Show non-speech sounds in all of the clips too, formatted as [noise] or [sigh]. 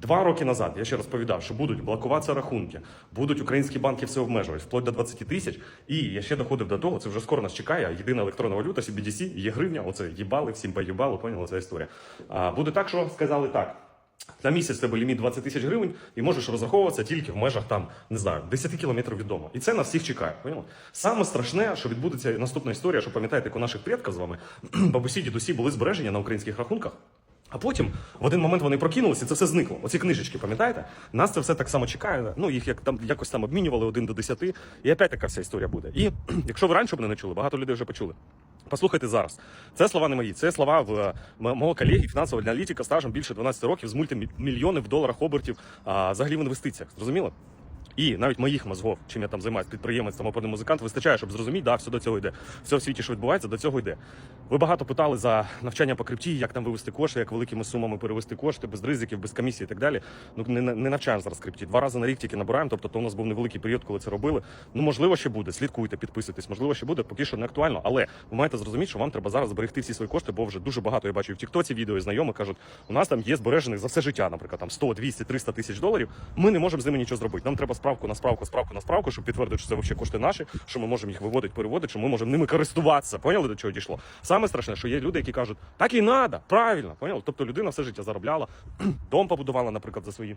Два роки назад я ще розповідав, що будуть блокуватися рахунки, будуть українські банки все обмежувати, вплоть до 20 тисяч. І я ще доходив до того, це вже скоро нас чекає. Єдина електронна валюта, CBDC, є гривня, оце їбали, всім поїбали, поняли ця історія. А, буде так, що сказали так. На місяць тебе ліміт 20 тисяч гривень, і можеш розраховуватися тільки в межах там, не знаю, 10 кілометрів від дому. І це нас всіх чекає. Поняли? Саме страшне, що відбудеться наступна історія, що пам'ятаєте, як у наших предків з вами [clears throat] бабусі, дідусі були збережені на українських рахунках. А потім в один момент вони прокинулися, і це все зникло. Оці книжечки, пам'ятаєте? Нас це все так само чекає. Ну їх як там якось там обмінювали один до десяти, і опять така вся історія буде. І [clears throat] якщо ви раніше мене не чули, багато людей вже почули. Послухайте зараз. Це слова не мої. Це слова в е, мого колеги, фінансового аналітика стажем більше 12 років з мультимільйонів в доларах обертів а, взагалі в інвестиціях. Зрозуміло? І навіть моїх мозгов, чим я там займаюся, підприємець, там опорний музикант, вистачає, щоб зрозуміти, да, все до цього йде. Все в світі, що відбувається, до цього йде. Ви багато питали за навчання по крипті, як там вивести кошти, як великими сумами перевести кошти, без ризиків, без комісії і так далі. Ну не, не навчаємо зараз крипті. Два рази на рік тільки набираємо. Тобто, то у нас був невеликий період, коли це робили. Ну можливо, ще буде. Слідкуйте, підписуйтесь. Можливо, ще буде, поки що не актуально. Але ви маєте зрозуміти, що вам треба зараз зберегти всі свої кошти, бо вже дуже багато я бачу і в Тіктоці відео і знайомі кажуть, у нас там є збережених за все життя, наприклад, там 100, 200, 300 тисяч доларів. Ми не можемо з ними нічого зробити. Нам треба справку на справку, справку на справку, щоб підтвердити, що це взагалі кошти наші, що ми можемо їх виводити, переводити, що ми можемо ними користуватися. Поняли до чого дійшло? Саме страшне, що є люди, які кажуть, так і треба, правильно, поняли? Тобто людина все життя заробляла, [clears throat] дом побудувала, наприклад, за свої.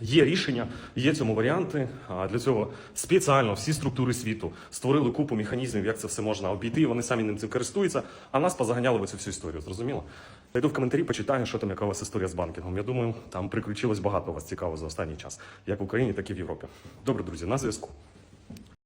Є рішення, є цьому варіанти. А для цього спеціально всі структури світу створили купу механізмів, як це все можна обійти. Вони самі ним цим користуються, а нас позаганяли в цю всю історію. Зрозуміло? Зайду йду в коментарі, почитаю, що там яка у вас історія з банкінгом. Я думаю, там приключилось багато у вас цікаво за останній час, як в Україні, так і в Європі. Добре, друзі, на зв'язку.